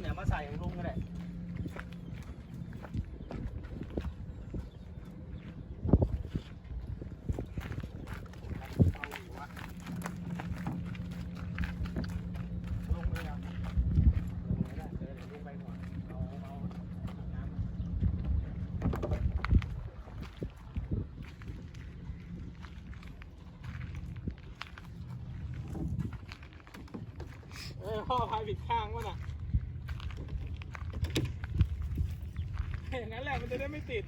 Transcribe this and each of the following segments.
เดี๋ยวมาใส่ของลุงก็ได้เอาอยู่วะละลงเลยได้เดี๋ยวเดี๋ยวลุงไปก่อนเอาเอาเอาน้ำเออพ่อพายผิดข้างวะน่ะ อย่างนั้นแหละ มันจะได้ไม่ติด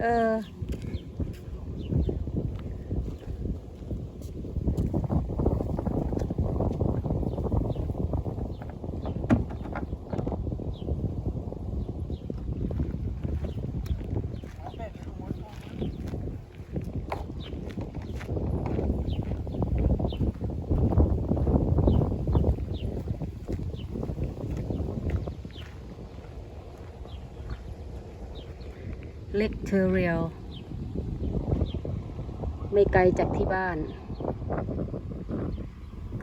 เออ เล็กเทอเรียลไม่ไกลจากที่บ้าน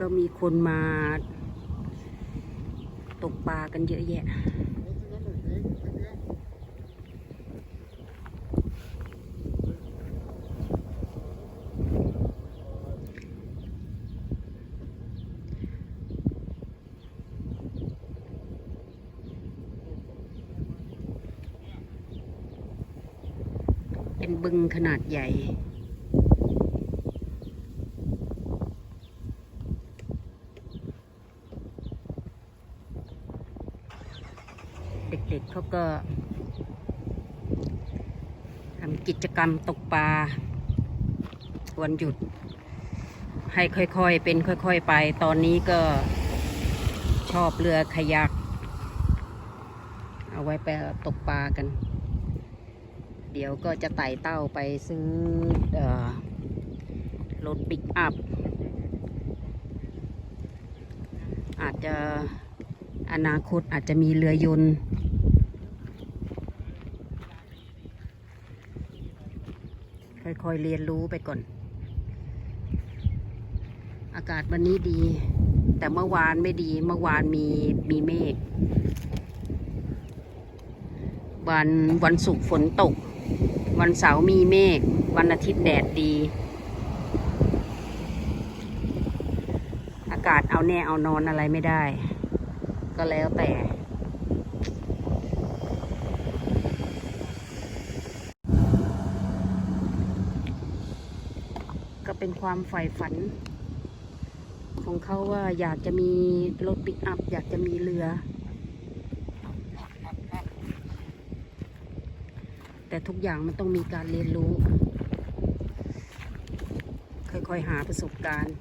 ก็มีคนมาตกปลากันเยอะแยะ เป็นบึงขนาดใหญ่เด็กๆเขาก็ทำกิจกรรมตกปลาวันหยุด ให้ค่อยๆ เป็นค่อยๆ ไป ตอนนี้ก็ชอบเรือขยัก เอาไว้ไปตกปลากัน เดี๋ยวก็จะไต่เต้าไปซื้ออรถปิกอัพ อาจจะอนาคตอาจจะมีเรือยนต์ค่อยๆเรียนรู้ไปก่อน อากาศวันนี้ดี แต่เมื่อวานไม่ดี เมื่อวานมีมีเมฆ วันวันศุกร์ฝนตก วันเสาร์มีเมฆ วันอาทิตย์แดดดี อากาศเอาแน่เอานอนอะไรไม่ได้ ก็แล้วแต่ ก็เป็นความใฝ่ฝัน ของเขาว่าอยากจะมีรถปิกอัพ อยากจะมีเรือ แต่ทุกอย่างมันต้องมีการเรียนรู้ ค่อยๆหาประสบการณ์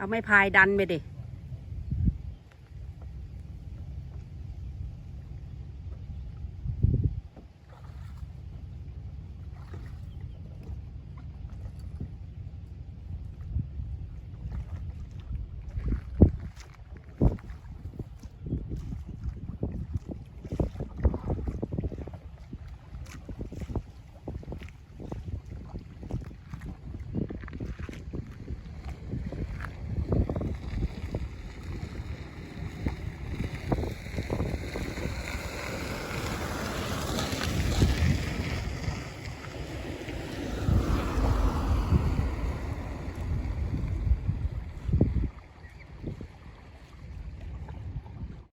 เอาไม้พายดันไปดิ